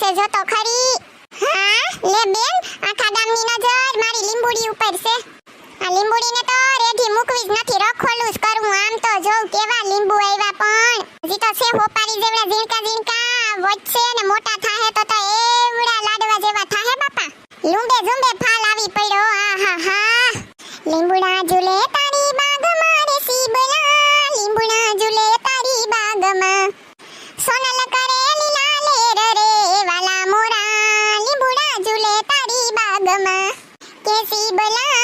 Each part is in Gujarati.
છે, જો તો ખરી. હા, લે બેન, આખા ગામની નજર. મારી લીંબુડી ઉપર છે. આ લીંબુડીને તો તારી બાગમાં. કે સીબલા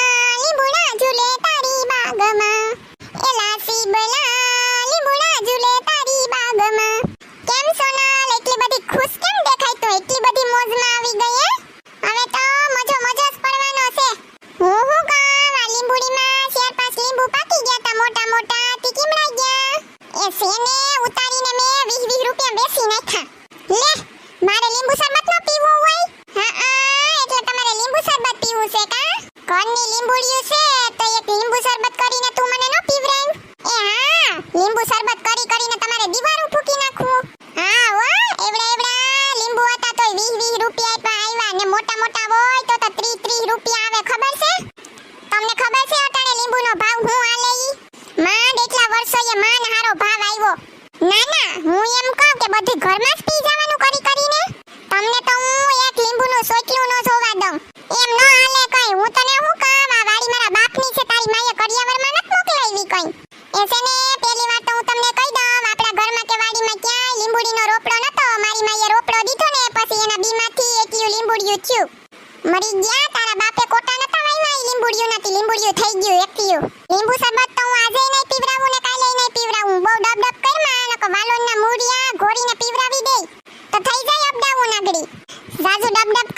લીંબુડા ઝૂલે તારી બાગમાં. એલાસી બલાલી લીંબુડા ઝૂલે તારી બાગમાં. કેમ સોનાલ, એટલી બધી ખુશ કેમ દેખાય તો? એટલી બધી મોજમાં આવી ગઈ? હવે તો મજો મજો જ પડવાનો છે. હું હું કામ? આ લીંબુડીમાં ચાર પાંચ લીંબુ પાકી ગયા તા મોટા મોટા. તી ગયા એ સેને ઉતારીને મેં વીસ વીસ રૂપિયા બેસી નાખ્યા લે મારે લીંબુ શરબત નો પીવું હોય હા આ એટલે તમારે લીંબુ શરબત પીવું છે કા ઘરની લીંબુડિયું છે તો એક લીંબુ શરબત કરીને તું મને ન પીવરાય એ હા લીંબુ શરબત કરી કરીને તમારે દીવારું ફૂકી નાખવું હા હો એવડા એવડા લીંબુ હતા તોય વીસ વીસ રૂપિયા આપ્યા આવ્યા ને મોટા હોય તો તો ત્રીસ ત્રીસ રૂપિયા આવે, ખબર છે? તમને ખબર છે અટાણે લીંબુનો ભાવ હું આલે ઈ માંડ, એટલા વર્ષોએ માંડ હારો ભાવ આવ્યો. ના ના, હું એમ કહું કે બધી ઘરમાં જ પી જવાનું કરી કરીને તમને તો હું એક લીંબુનું સોચલું ન જોવા દઉં એમ ન હાલે કઈ હું તને હું કામ આ વાડી મારા બાપની છે તારી માએ કરિયાવરમાં નત મોકલાવી કઈ એ છે ને પેલી વાત તો હું તમને કહી દઉં આપણા ઘરમાં કે વાડીમાં ક્યાંય લીંબુડીનો રોપડો નતો મારી માએ રોપડો દીધો ને પછી એના બીમાંથી એકલું લીંબુડિયું થયું મરી ગયા, તારા બાપે કોટા નતા વાયમાં લીંબુડિયું નથી લીંબુડિયું થઈ ગયું એકલું લીંબુ શરબત તો હું આજે નહીં પીવરાવું ને કાલે નહીં પીવરાવું બહુ ડબ ડબ કરમાં નકો વાલોનના મૂડિયા ઘોડીને પીવરાવી દે. તો થઈ જાય અપડાવું નાગડી. જાજુ ડબ ડબ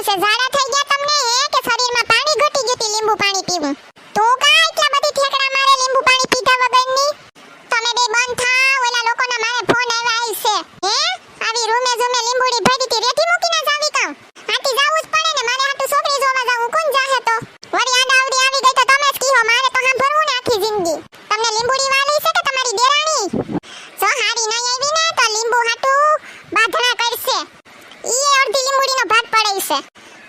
પીવું છે. ઝાડા થઈ ગયા તમને, હે? કે શરીરમાં પાણી ઘટી ગયું લીંબુ પાણી પીવું તું કા એટલા બધી ઠેકડા મારે લીંબુ પાણી પીધા વગરની તમે બે બંધ થાવ ઓલા લોકોના મારે ફોન આવ્યા છે હે આવી રૂમે ઝૂમે લીંબુડી ભરી તી રેઠી મૂકીને જાવી કાં હાથી જાવું જ પડે ને મારે હાટુ છોકરી જોવા જાવું કોણ જાહે તો વળી આડાવડી આવી ગઈ તો તમે જ કીહો મારે તો સાંભળવું ને આખી જિંદગી તમને લીંબુડી વાલી છે કે તમારી દેરાણી જો હારી નહીં આવી ને તો લીંબુ હાટુ બાધણા કરશે ઈ અડધી લીંબુડીનો ભાગ પડાઈ છે.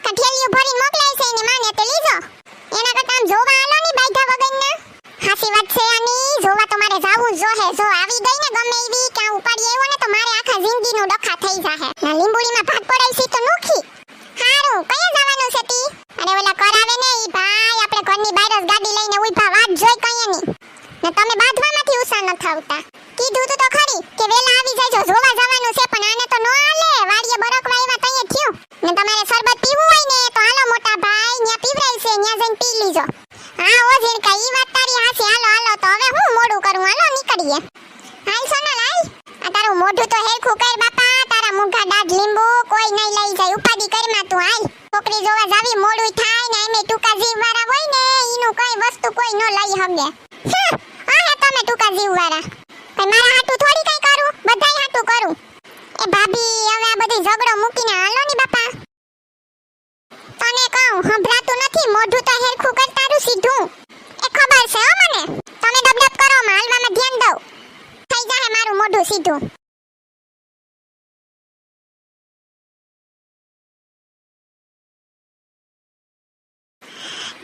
કઠિયાલીઓ ભરીને મોકલાય છે એની માને તે લીજો એના કરતા આમ જોવા આલો ની બાઈધા વગરના? હાસી વાત છે આની. જોવા તો જાવું જ જો આવી ગઈ ને ગમે એવી, ક્યાં ઉપાડી આવ્યો ને તો મારે આખા જિંદગીનું ડખા થઈ જાહે. ના, લીંબુડીમાં ભાગ પડાઈ છે તો નોખી. હારું, કયા જવાનું છે તી? અને ઓલા કરાવે ને ઈ ભાઈ, આપણે ઘરની બહાર ગાડી લઈને ઊભા, વાત જોઈ કઈ ની ને તમે બાંધવામાંથી ઉસા ન થાવતા. કીધું તું ખરી કે વેલા આવી જાય જો જોવા જવાનું છે, પણ આને તો ન આલે. વાડીએ બરકવા આવ્યા તઈએ થયું ને તમારે શરબત પીવું હોય ને તો હાલો મોટા ભાઈ ન્યા પીવરાય છે ન્યા જઈને પી લીજો હા ઓ ઝીણકા ઈ વાત તારી હાસી હાલો હાલો તો હવે હું મોડું કરું હાલો નીકળીએ હાલ સોનલ હાલ આ તારું મોઢું તો હેરખું કર બાપા, તારા મુંગા દાઢ લીંબુ, કોઈ નહીં લઈ જાય ઉપાડી કરમાં તું હાલ છોકરી જોવા જાવી, મોડું થાય ને એમે ટૂંકા જીવવાળા હોય ને, ઈનું કઈ વસ્તુ કોઈ ન લઈ હગે આ હે તમે ટૂંકા જીવવાળા. કઈ મારા હાટું થોડી કઈ કરું? બધાય હાટું કરું. એ ભાભી, હવે આ બધી ઝઘડો મૂકીને હાલો ની બાપા. તને કહું સંભળાતું નથી, મોઢું તો હેરખું કર, તારું સીધું. એ ખબર છે હો મને. તમે ડબડબ કરો માં ધ્યાન દઉં. થઈ જાહે મારું મોઢું સીધું.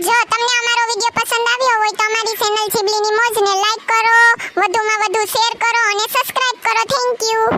જો તમને અમારો વિડિયો પસંદ આવ્યો હોય તો અમારી ચેનલ સિબલીની મોજને લાઈક કરો, વધુમાં વધુ શેર કરો અને સબસ્ક્રાઇબ કરો. Thank you